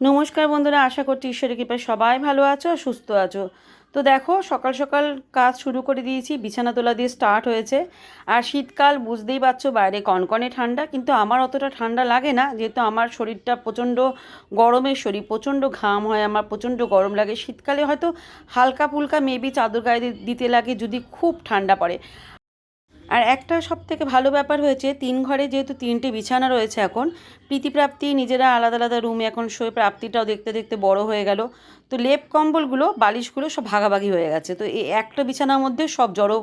নমস্কার বন্ধুরা, আশা করছি ঈশ্বরের কৃপায় সবাই ভালো আছো সুস্থ আছো। তো দেখো, সকাল সকাল কাজ শুরু করে দিয়েছি, বিছানা তোলা দিয়ে স্টার্ট হয়েছে। আর শীতকাল বুঝতেই পারছ, বাইরে কনকনে ঠান্ডা, কিন্তু আমার অতটা ঠান্ডা লাগে না, যেহেতু আমার শরীরটা প্রচণ্ড গরমের শরীর প্রচণ্ড ঘাম হয়, আমার প্রচণ্ড গরম লাগে। শীতকালে হয়তো হালকা ফুলকা মেবি চাদর গায়ে দিতে লাগে, যদি খুব ঠান্ডা পড়ে। আর একটা সব থেকে ভালো ব্যাপার হয়েছে, তিন ঘরে যেহেতু তিনটে বিছানা রয়েছে এখন, প্রীতিপ্রাপ্তি নিজেরা আলাদা আলাদা রুমে এখন শোয়ে প্রাপ্তিটাও দেখতে দেখতে বড় হয়ে গেল। তো লেপ কম্বলগুলো, বালিশগুলো সব ভাগাভাগি হয়ে গেছে। তো এই একটা বিছানার মধ্যে সব জড়ো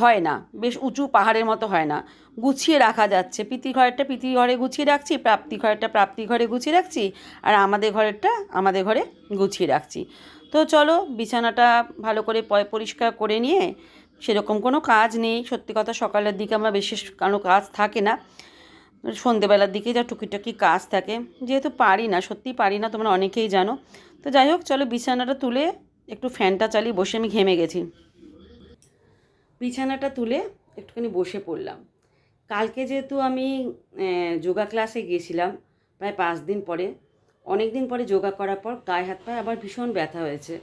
হয় না, বেশ উঁচু পাহাড়ের মতো হয় না। গুছিয়ে রাখা যাচ্ছে। প্রীতি ঘরেরটা প্রীতি ঘরে গুছিয়ে রাখছি, প্রাপ্তি ঘরেরটা প্রাপ্তি ঘরে গুছিয়ে রাখছি, আর আমাদের ঘরেরটা আমাদের ঘরে গুছিয়ে রাখছি। তো চলো, বিছানাটা ভালো করে পরিষ্কার করে নিয়ে সেরকম কোনো কাজ নেই। সত্যি কথা সকালের দিকে আমার বিশেষ কোনো কাজ থাকে না। সন্ধেবেলার দিকে যা টুকিটাকি কাজ থাকে। যেহেতু পারি না, সত্যিই পারি না, তোমরা অনেকেই জানো। তো যাই হোক, চলো বিছানাটা তুলে একটু ফ্যানটা চালিয়ে বসে আমি ঘেমে গেছি। বিছানাটা তুলে একটুখানি বসে পড়লাম। কালকে যেহেতু আমি যোগা ক্লাসে গিয়েছিলাম প্রায় পাঁচ দিন পরে। অনেক দিন পরে যোগা করার পর গায়ে হাত পায়ে আবার ভীষণ ব্যথা হয়েছে।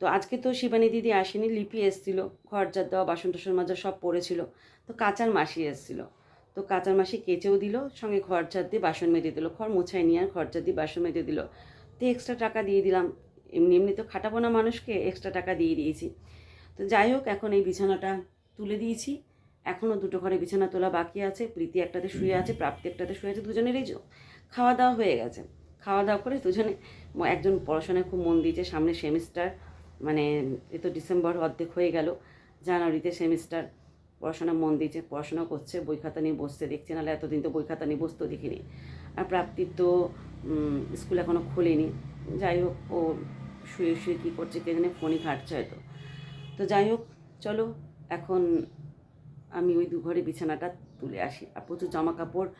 তো আজকে তো শিবানী দিদি আসেনি, লিপি এসেছিল, ঘর যার দেওয়া, বাসন টাসন মাজা সব পড়েছিল। তো কাঁচার মাসি এসেছিল। তো কাঁচার মাসি কেচেও দিল, সঙ্গে ঘর ঝাড় দিয়ে বাসন মেজে দিল। ঘর মোছাই নিয়ে আর ঘর ঝাড় দিয়ে বাসন মেজে দিল। তো এক্সট্রা টাকা দিয়ে দিলাম। এমনি এমনি তো খাটাবো না মানুষকে এক্সট্রা টাকা দিয়ে দিয়েছি। তো যাই হোক, এখন এই বিছানাটা তুলে দিয়েছি। এখনও দুটো ঘরে বিছানা তোলা বাকি আছে। প্রীতি একটাতে শুয়ে আছে, প্রাপ্তি একটাতে শুয়ে আছে, দুজনেরই খাওয়া দাওয়া হয়ে গেছে। খাওয়া দাওয়া করে দুজনে, একজন পড়াশোনায় খুব মন দিয়েছে, সামনে সেমিস্টার। মানে এ তো ডিসেম্বর অর্ধেক হয়ে গেল। জানুয়ারিতে সেমিস্টার পড়াশোনা মন দিয়েছে, পড়াশোনা করছে, বই খাতা নিয়ে বসছে, দেখছে নাহলে এতদিন তো বই খাতা নিয়ে বসতেও দেখিনি। আর প্রাপ্তির তো স্কুল এখনও খোলেনি। যাই হোক, ও শুয়ে শুয়ে কী করছে কে জানে, ফোনই ঘাটছে হয়তো। তো যাই হোক, চলো, এখন আমি ওই দুঘরে বিছানাটা তুলে আসি। আর প্রচুর জামা কাপড়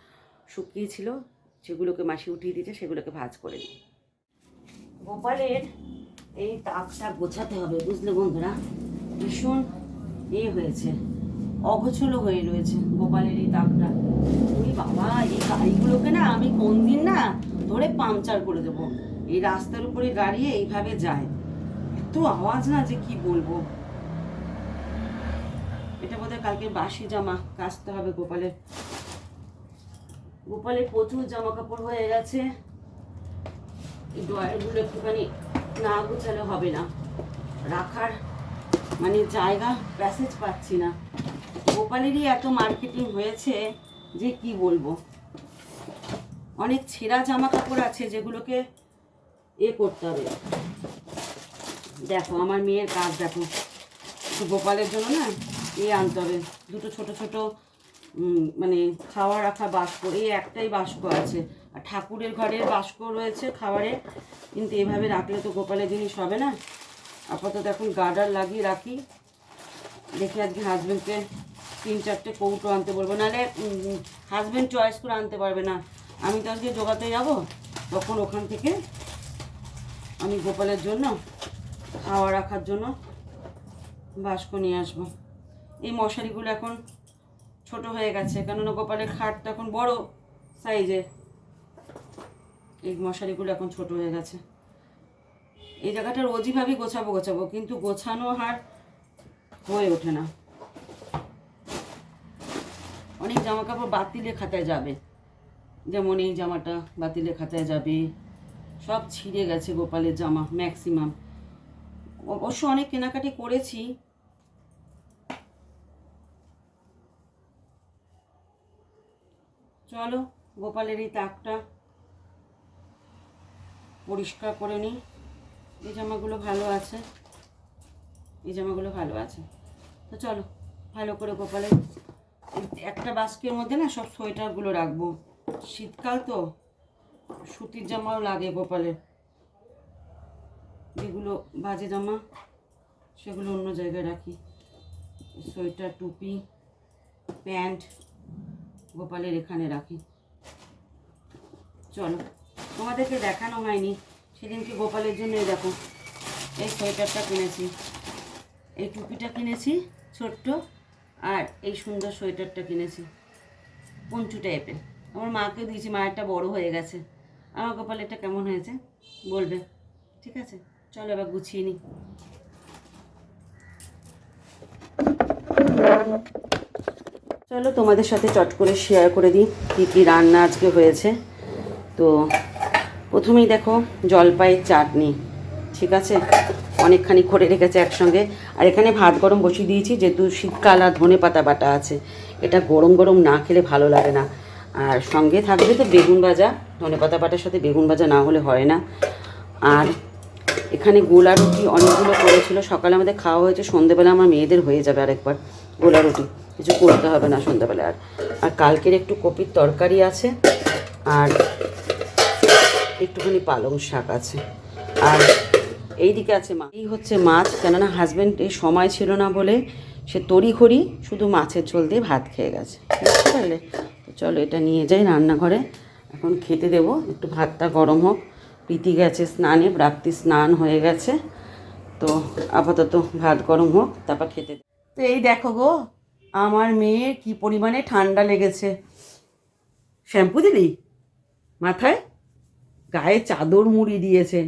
শুকিয়েছিল, সেগুলোকে মাসি উঠিয়ে দিয়েছে, সেগুলোকে ভাঁজ করে দিই গোপালের এই তাকটা গোছাতে হবে, বুঝলে বন্ধুরা? ভীষণ এ হয়েছে। অগোছলো হয়ে রয়েছে গোপালের এই তাকটা ওই বাবা, এই গাড়িগুলোকে না আমি কোন দিন না ধরে পাংচার করে দেবো। এই রাস্তার উপরে গাড়ি এইভাবে যায়। এত আওয়াজ না যে কি বলব? এটা বোধহয় কালকে বাসি জামা, কাচতে হবে গোপালের। গোপালের প্রচুর জামা কাপড় হয়ে গেছে। এই ড্রয়ারগুলো একটুখানি না গুছালে হবে না। রাখার মানে জায়গা প্যাসেজ পাচ্ছি না। গোপালেরই এত মার্কেটিং হয়েছে যে কি বলব? অনেক ছেঁড়া জামা কাপড় আছে যেগুলোকে এ করতে হবে। দেখো, আমার মেয়ের কাজ দেখো। গোপালের জন্য না এ আনতে হবে। দুটো ছোট ছোট মানে খাওয়া রাখা বাস্ক, এই একটাই বাস্ক আছে। আর ঠাকুরের ঘরের বাস্ক রয়েছে খাবারের। কিন্তু এভাবে রাখলে তো গোপালের জিনিস হবে না। আপাতত এখন গার্ডার লাগিয়ে রাখি। দেখি আজকে হাজব্যান্ডকে তিন চারটে কৌটো আনতে বলব। নাহলে হাজব্যান্ড চয়েস করে আনতে পারবে না। আমি তো আজকে জোগাতে যাব। তখন ওখান থেকে আমি গোপালের জন্য খাওয়া রাখার জন্য বাস্ক নিয়ে আসব। এই মশারিগুলো এখন ছোট হয়ে গেছে। কেননা গোপালের খাটটা এখন বড় সাইজের এই মশারিগুলো এখন ছোট হয়ে গেছে। এই জায়গাটা রোজইভাবেই গোছাবো গোছাবো, কিন্তু গোছানো হার হয়ে ওঠে না। অনেক জামা কাপড় বাতিলে খাতায় যাবে। যেমন এই জামাটা বাতিলে খাতায় যাবে। সব ছিঁড়ে গেছে গোপালের জামা ম্যাক্সিমাম অবশ্য অনেক কেনাকাটি করেছি। চলো, গোপালের এই তাকটা পরিষ্কার করে নিই। এই জামাগুলো ভালো আছে। এই জামাগুলো ভালো আছে। তো চলো, ভালো করে গোপালের একটা বাস্কের মধ্যে না সব সোয়েটারগুলো রাখব। শীতকাল তো, সুতির জামাও লাগে গোপালের যেগুলো বাজে জামা, সেগুলো অন্য জায়গায় রাখি। সোয়েটার, টুপি, প্যান্ট গোপালের এখানে রাখি। চলো। তোমাদেরকে দেখানো হয়নি। সেদিনকে গোপালের জন্য দেখো, এই সোয়েটারটা কিনেছি। এই টুপিটা কিনেছি, ছোট্ট, আর এই সুন্দর সোয়েটারটা কিনেছি। পঞ্চু টাইপের আমার মাকে দিয়েছি, মায়েরটা বড় হয়ে গেছে। আমার কপাল এটা কেমন হয়েছে? বলবে। ঠিক আছে, চলো এবার গুছিয়ে নিই চলো তোমাদের সাথে চট করে শেয়ার করে দিই, কী কী রান্না আজকে হয়েছে। তো প্রথমেই দেখো জলপাইয়ের চাটনি, ঠিক আছে? অনেকখানি করে রেখেছে একসঙ্গে। আর এখানে ভাত গরম বসিয়ে দিয়েছি, যেহেতু শীতকাল আর ধনে পাতা বাটা আছে। এটা গরম গরম না খেলে ভালো লাগে না। আর সঙ্গে থাকবে তো বেগুন ভাজা, ধনে পাতা বাটার সাথে বেগুন ভাজা না হলে হয় না। আর এখানে গোলা রুটি অনেকগুলো করেছিল। সকালে আমাদের খাওয়া হয়েছে, সন্ধেবেলা আমার মেয়েদের হয়ে যাবে আরেকবার গোলা রুটি। কিছু করতে হবে না সন্ধ্যাবেলা আর। আর কালকের একটু কপির তরকারি আছে। আর একটুখানি পালং শাক আছে। আর এইদিকে আছে মা এই হচ্ছে মাছ, কেননা হাজব্যান্ড এই সময় ছিল না বলে সে তড়িঘড়ি শুধু মাছের ঝোল দিয়ে ভাত খেয়ে গেছে। বুঝতে পারলে? তো চলো এটা নিয়ে যাই রান্নাঘরে। এখন খেতে দেবো, একটু ভাতটা গরম হোক। প্রীতি গেছে স্নানে প্রাপ্তি স্নান হয়ে গেছে। তো আপাতত ভাত গরম হোক, তারপর খেতে তো এই দেখো গো, আমার মেয়ের কি পরিমাণে ঠান্ডা লেগেছে। শ্যাম্পু দিলি? মাথায়? গায়ে চাদর মুড়ি দিয়েছে।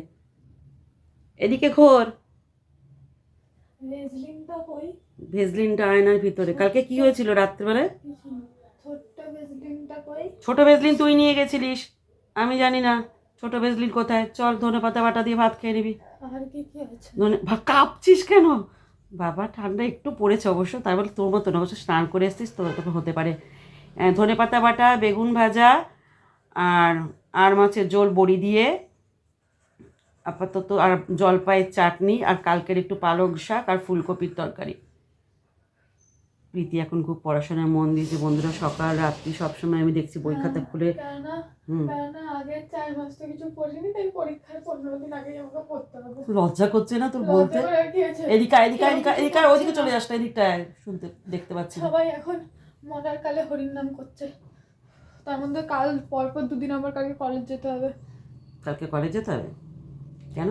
এদিকে ঘোর ভেজলিনটা আয়নার ভিতরে। কালকে কি হয়েছিল রাত্রেবেলায়? ছোট ভেজলিন তুই নিয়ে গেছিলিস। আমি জানি না। ছোট ভেজলিন কোথায়? চল ধনে পাতা বাটা দিয়ে ভাত খেয়ে নিবি। কাঁপছিস কেন? বাবা ঠান্ডা একটু পড়েছে অবশ্য। তাই বলে তোর মতন অবশ্য স্নান করে এসছিস তো তোকে হতে পারে। ধনে পাতা বাটা বেগুন ভাজা আর আর মাছের ঝোল বড়ি দিয়ে আপাতত আর জলপাইয়ের চাটনি আর কালকের একটু পালং শাক আর ফুলকপির তরকারি। প্রীতি এখন খুব পড়াশোনায় মন দিয়েছে বন্ধুরা সকাল রাত্রি সবসময় আমি দেখছি বই খাতা খুলে। লজ্জা করছে না তোর বলতে? এদিকে এদিকে এদিকে এদিকে আয়, চলে যাস না এদিকটা শুনতে দেখতে পাচ্ছি। সবাই এখন মরার কালে হরির নাম করছে। তার মধ্যে কাল পরপর দুদিন আবার কালকে কলেজ যেতে হবে। কালকে কলেজ যেতে হবে? কেন?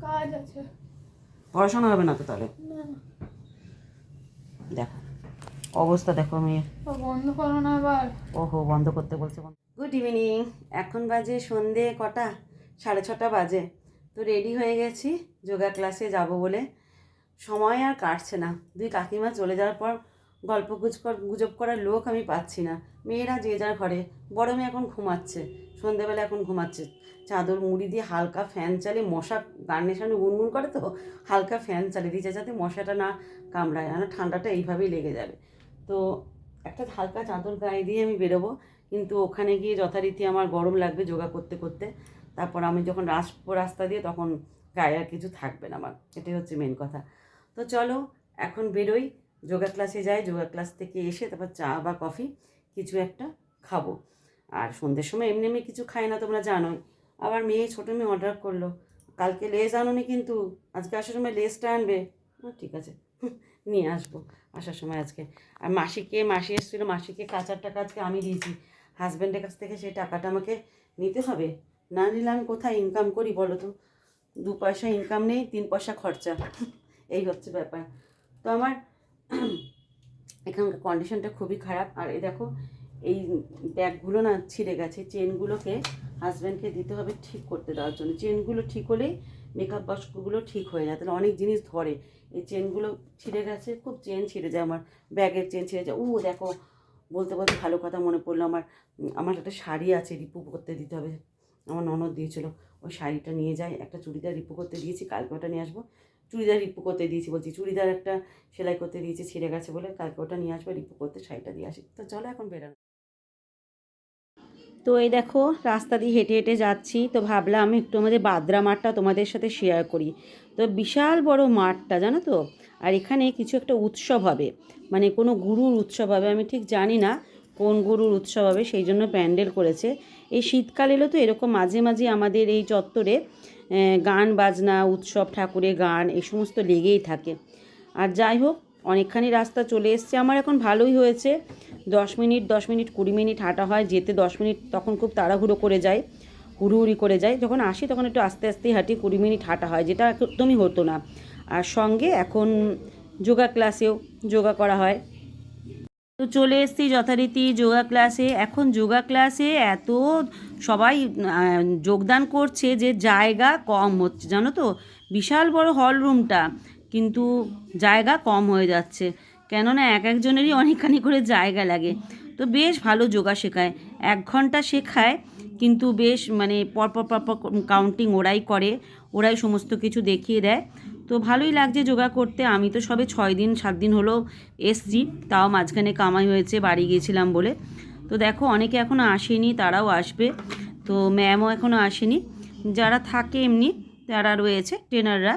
কাজ আছে। পড়াশোনা হবে না তো তাহলে? না। দেখো অবস্থা দেখো মেয়ে। বন্ধ করো না আবার। ওহো বন্ধ করতে বলছে গুড ইভিনিং এখন বাজে সন্ধে কটা? সাড়ে ছটা বাজে। তো রেডি হয়ে গেছি যোগা ক্লাসে যাব বলে। সময় আর কাটছে না। দুই কাকিমা চলে যাওয়ার পর গল্প গুজব করার লোক আমি পাচ্ছি না। মেয়েরা যে যার ঘরে, বড় মেয়ে এখন ঘুমাচ্ছে, সন্ধেবেলা এখন ঘুমাচ্ছে। চাদর মুড়ি দিয়ে হালকা ফ্যান চালিয়ে মশা গানের সামনে গুনগুন করে তো, হালকা ফ্যান চালিয়ে দিয়েছে যাতে মশাটা না কামড়ায় না ঠান্ডাটা এইভাবেই লেগে যাবে। তো একটা হালকা চাদর গায়ে দিয়ে আমি বেরোবো, কিন্তু ওখানে গিয়ে যথারীতি আমার গরম লাগবে যোগা করতে করতে। তারপর আমি যখন আসব রাস্তা দিয়ে তখন গায়ে আর কিছু থাকবে না আমার, এটাই হচ্ছে মেন কথা। তো চলো, এখন বেরোই। যোগা ক্লাসে যাই, যোগা ক্লাস থেকে এসে তারপর চা বা কফি কিছু একটা খাব। আর সন্ধ্যের সময় এমনি এমনি কিছু খাই না তোমরা জানোই। আবার মেয়ে, ছোটো মেয়ে অর্ডার করল। কালকে লেস আনোনি কিন্তু, আজকে আসার সময় লেসটা আনবে। ঠিক আছে। নিয়ে আসব আসার সময় আজকে। আর মাসিকে, মাসি এসেছিল, মাসিকে কাঁচার টাকা আজকে আমি দিয়েছি। হাজব্যান্ডের কাছ থেকে সেই টাকাটা আমাকে নিতে হবে। না নিলে আমি কোথায় ইনকাম করি বলো তো? দু পয়সা ইনকাম নেই, তিন পয়সা খরচা। এই হচ্ছে ব্যাপার। তো আমার এখানকার কন্ডিশনটা খুবই খারাপ। আর এই দেখো, এই ব্যাগগুলো না ছিঁড়ে গেছে। চেনগুলোকে হাজব্যান্ডকে দিতে হবে ঠিক করতে দেওয়ার জন্য। চেনগুলো ঠিক হলেই মেকআপ বক্সগুলো ঠিক হয়ে যায়। তাহলে অনেক জিনিস ধরে। এই চেনগুলো ছিঁড়ে গেছে, খুব চেন ছিঁড়ে যায় আমার। ব্যাগের চেন ছিঁড়ে যায়। ও দেখো, বলতে বলতে ভালো কথা মনে পড়ল। আমার আমার একটা শাড়ি আছে, রিপু করতে দিতে হবে। আমার ননদ দিয়েছিল। ওই শাড়িটা নিয়ে যাই। একটা চুড়িদার রিপু করতে দিয়েছি। কালকে ওটা নিয়ে আসব। চুড়িদার রিপু করতে দিয়েছি বলছি, চুড়িদার একটা সেলাই করতে দিয়েছি, ছিঁড়ে গেছে বলে কালকে ওটা নিয়ে আসব, রিপু করতে শাড়িটা দিয়ে আসি। তো চলো এখন বেরোনো। তো এই দেখো, রাস্তা দিয়ে হেঁটে হেঁটে যাচ্ছি, তো ভাবলাম একটু আমাদের বাদরা মাঠটা তোমাদের সাথে শেয়ার করি। তো বিশাল বড় মাঠটা, জানো তো? আর এখানে কিছু একটা উৎসব হবে। মানে কোনো গুরুর উৎসব হবে, আমি ঠিক জানি না। কোন গরুর উৎসব হবে সেই জন্য প্যান্ডেল করেছে। এই শীতকাল এলো তো এরকম মাঝে মাঝে আমাদের এই চত্বরে গান বাজনা, উৎসব, ঠাকুরের গান, এই সমস্ত লেগেই থাকে। আর যাই হোক, অনেকখানি রাস্তা চলে এসছে। আমার এখন ভালোই হয়েছে। দশ মিনিট দশ মিনিট, কুড়ি মিনিট হাঁটা হয়। যেতে দশ মিনিট তখন খুব তাড়াহুড়ো করে যায়, হুড়ুহুড়ি করে যায়। যখন আসি তখন একটু আস্তে আস্তেই হাঁটি, কুড়ি মিনিট হাঁটা হয়, যেটা একদমই হতো না। আর সঙ্গে এখন যোগা ক্লাসেও যোগা করা হয়। তো চলে এসেছি যথারীতি যোগা ক্লাসে। এখন যোগা ক্লাসে এত সবাই যোগদান করছে যে জায়গা কম হচ্ছে, জানো তো? বিশাল বড় হল রুমটা, কিন্তু জায়গা কম হয়ে যাচ্ছে। কেননা এক একজনেরই অনেকখানি করে জায়গা লাগে। তো বেশ ভালো যোগা শেখায়। এক ঘণ্টা শেখায়, কিন্তু বেশ মানে পরপর পরপর কাউন্টিং ওরাই করে, ওরাই সমস্ত কিছু দেখিয়ে দেয়। তো ভালোই লাগছে যোগা করতে। আমি তো সবে ছয় দিন, সাত দিন হলো এসছি, তাও মাঝখানে কামাই হয়েছে, বাড়ি গিয়েছিলাম বলে। তো দেখো, অনেকে এখনও আসেনি, তারাও আসবে। তো ম্যামও এখনও আসেনি। যারা থাকে এমনি, তারা রয়েছে, ট্রেনাররা।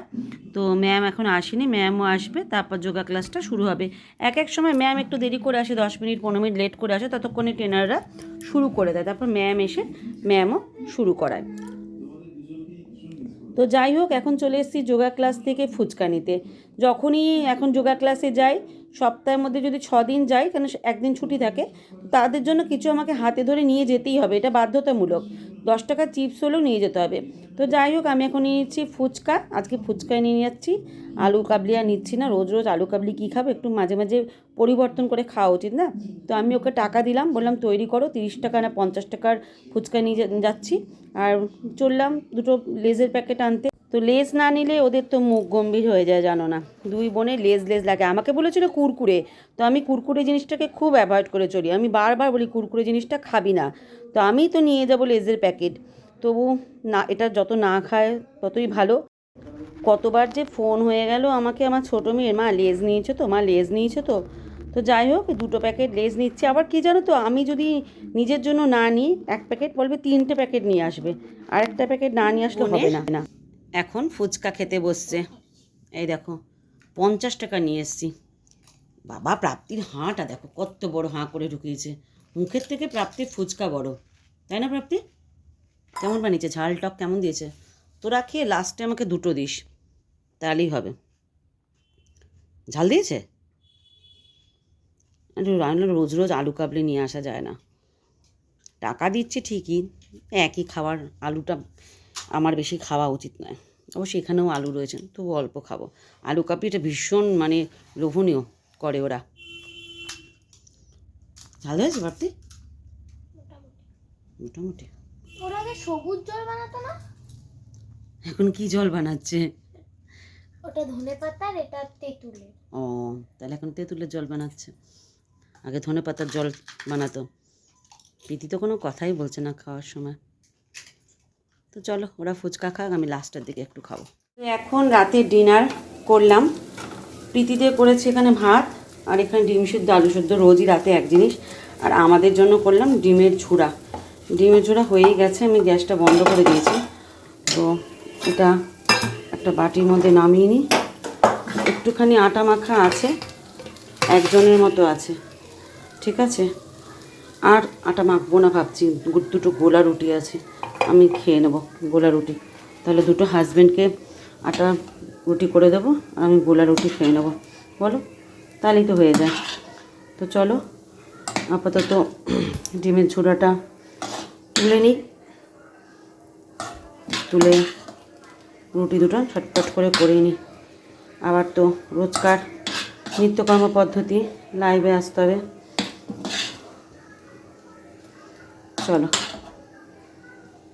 তো ম্যাম এখন আসেনি, ম্যামও আসবে, তারপর যোগা ক্লাসটা শুরু হবে। এক এক সময় ম্যাম একটু দেরি করে আসে, দশ মিনিট, পনেরো মিনিট লেট করে আসে, ততক্ষণে ট্রেনাররা শুরু করে দেয়। তারপর ম্যাম এসে ম্যামও শুরু করায়। তো যাই হোক, এখন চলে এসেছি যোগা ক্লাস থেকে ফুচকা নিতে। যখনই এখন যোগা ক্লাসে যাই, সপ্তাহের মধ্যে যদি ছ দিন যাই, কেন একদিন ছুটি থাকে, তাদের জন্য কিছু আমাকে হাতে ধরে নিয়ে যেতেই হবে। এটা বাধ্যতামূলক। দশ টাকা চিপস হলেও নিয়ে যেতে হবে। তো যাই হোক, আমি এখন নিয়ে নিচ্ছি ফুচকা। আজকে ফুচকায় নিয়ে যাচ্ছি আলু কাবলি আর নিচ্ছি না, রোজ রোজ আলু কাবলি কী খাব? একটু মাঝে মাঝে পরিবর্তন করে খাওয়া উচিত না? তো আমি ওকে টাকা দিলাম, বললাম তৈরি করো, তিরিশ টাকা না পঞ্চাশ টাকার ফুচকা নিয়ে যাচ্ছি। আর চললাম দুটো লেজের প্যাকেট আনতে। তো লেজ না নিলে ওদের তো মুখ গম্ভীর হয়ে যায় জানো না। দুই বোনে লেজ লেজ লাগে। আমাকে বলেছিল কুরকুরে। তো আমি কুরকুরে জিনিসটাকে খুব অ্যাভয়েড করে চলি। আমি বারবার বলি কুরকুরে জিনিসটা খাবি না। তো আমি তো নিয়ে যাব লেজের প্যাকেট। তবু না এটা যত না খায় ততই ভালো। কতবার যে ফোন হয়ে গেল আমাকে আমার ছোটো মেয়ের। মা লেজ নিয়েছো তো? মা লেজ নিয়েছো তো? তো যাই হোক দুটো প্যাকেট লেজ নিচ্ছে। আবার কি জানো তো আমি যদি নিজের জন্য না নিই এক প্যাকেট বলবে তিনটে প্যাকেট নিয়ে আসবে। আর একটা প্যাকেট না নিয়ে আসলে হবে না না। এখন ফুচকা খেতে বসছে। এই দেখো, পঞ্চাশ টাকা নিয়ে এসছি। বাবা, প্রাপ্তির হাঁটা, দেখো কত বড় হাঁ করে ঢুকিয়েছে। মুখের থেকে প্রাপ্তির ফুচকা বড় তাই না, প্রাপ্তি? কেমন বানিয়েছে? ঝাল টক কেমন দিয়েছে? তোরা খেয়ে লাস্টে আমাকে দুটো দিস, তাহলেই হবে। ঝাল দিয়েছে? রোজ রোজ আলু কাবলি নিয়ে আসা যায় না। টাকা দিচ্ছে ঠিকই, একই খাবার, আলুটা আমার বেশি খাওয়া উচিত নয়। অবশ্যই এখানেও আলু রয়েছে তবু অল্প খাব। আলু কাবলিটা ভীষণ মানে লোভনীয় করে ওরা। ঝাল হয়েছে ভাবতি? মোটামুটি। ওরা আগে সবুজ জল বানাতো না? এখন কি জল বানাচ্ছে? ওটা ধনে পাতার এটা তেঁতুলের। ও তাহলে এখন তেঁতুলের জল বানাচ্ছে। আগে ধনে পাতার জল বানাতো। প্রীতি তো কোনো কথাই বলছে না খাওয়ার সময়। তো চলো ওরা ফুচকা খাক, আমি লাস্টের দিকে একটু খাব। এখন রাতে ডিনার করলাম। প্রীতিতে করেছে এখানে ভাত, আর এখানে ডিম সিদ্ধ, আলু সিদ্ধ, রোজই রাতে এক জিনিস। আর আমাদের জন্য করলাম ডিমের ঝুড়া। ডিমের ঝুড়া হয়েই গেছে, আমি গ্যাসটা বন্ধ করে দিয়েছি। তো এটা একটা বাটির মধ্যে নামিয়ে নিই। একটুখানি আটা মাখা আছে, একজনের মতো আছে। ঠিক আছে? আর আটা মাখবো না ভাবছি, দুটো গোলা রুটি আছে। আমি খেয়ে নেব গোলা রুটি। তাহলে দুটো হাজব্যান্ডকে আটা রুটি করে দেবো, আর আমি গোলা রুটি খেয়ে নেব। বলো, তাহলেই তো হয়ে যায়। তো চলো, আপাতত ডিমের ঝোড়াটা তুলে নিই। তুলে রুটি দুটো ছটপট করে করে নিই। আবার তো রোজকার নিত্যকর্ম পদ্ধতি লাইভে আসতে হবে। চলো।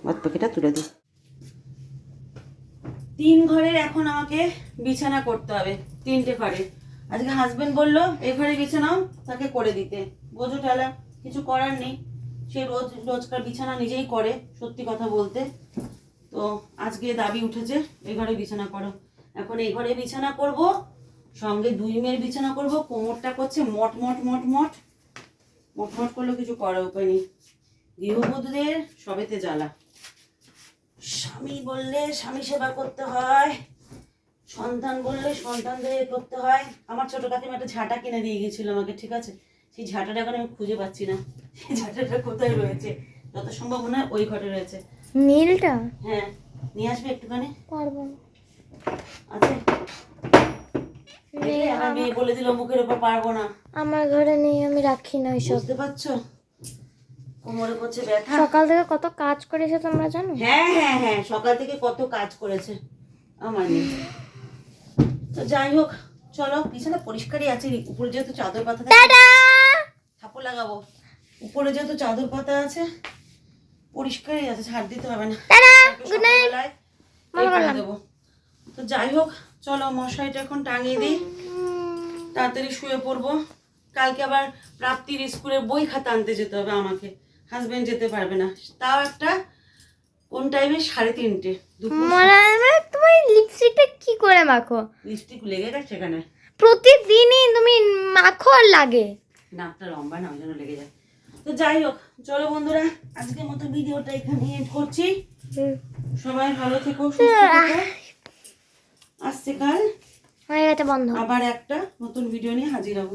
বাদ পাখিটা তুলে দিই। তিন ঘরের এখন আমাকে বিছানা করতে হবে, তিনটে ঘরে। আজকে হাজবেন্ড বলল, এই ঘরে বিছানাও তাকে করে দিতে। বোঝো ঠেলা, কিছু করার নেই। সে রোজ, রোজকার বিছানা নিজেই করে, সত্যি কথা বলতে। তো আজকে দাবি উঠেছে, এই ঘরে বিছানা করো। এখন এই ঘরে বিছানা করব, সঙ্গে দুই মেয়ের বিছানা করব, কোমরটা করছে মট মট মট মট। মট মট করলেও কিছু করার উপায় নেই। গৃহবধূদের সবেতে জ্বালা। স্বামী বললে স্বামী সেবা করতে হয় সন্তান বললে সন্তানদের এ করতে হয়। আমার ছোট কাকিমা একটা ঝাঁটা কিনে দিয়ে গিয়েছিল আমাকে ঠিক আছে? সেই ঝাঁটাটা এখন আমি খুঁজে পাচ্ছি না। সেই ঝাঁটাটা কোথায় রয়েছে? যত সম্ভব মনে হয় ওই ঘরে রয়েছে। নীলটা? হ্যাঁ নিয়ে আসবে একটুখানি? পারব দেখলে আমার মেয়ে বলে দিল মুখের উপর পারব না। আমার ঘরে নেই আমি রাখি না বুঝতে পারছ? কোমরে করছে ব্যথা। সকাল থেকে কত কাজ করেছে তোমরা জানো? হ্যাঁ হ্যাঁ হ্যাঁ সকাল থেকে কত কাজ করেছে। আমার মেয়ে তো যাই হোক চলো বিছানা পরিষ্কারই আছে। উপরে যেহেতু চাদর পাতা ঠাকুর লাগাবো। উপরে যেহেতু চাদর পাতা আছে পরিষ্কারই আছে ছাড় দিতে হবে না। দেবো। তো যাই হোক চলো মশারিটা এখন টাঙিয়ে দিই। তাড়াতাড়ি শুয়ে পড়ব। কালকে আবার প্রাপ্তির স্কুলের বই খাতা আনতে যেতে হবে আমাকে। হাজবেন্ড যেতে পারবে না। তাও একটা কোন টাইমে সাড়ে তিনটে তুমি লিপস্টিকটা কি করে মাখো? লিপস্টিক লেগে গেছে সেখানে প্রতিদিনই তুমি মাখো আর লাগে। নাকটা লম্বা না ওই জন্য লেগে যায়। তো যাই হোক চলো বন্ধুরা আজকের মতো ভিডিওটা এখানে এন্ড করছি। সবাই ভালো থেকো সুস্থ থেকো। আসছে কাল। হয়ে গেছে বন্ধ। আবার একটা নতুন ভিডিও নিয়ে হাজির হব।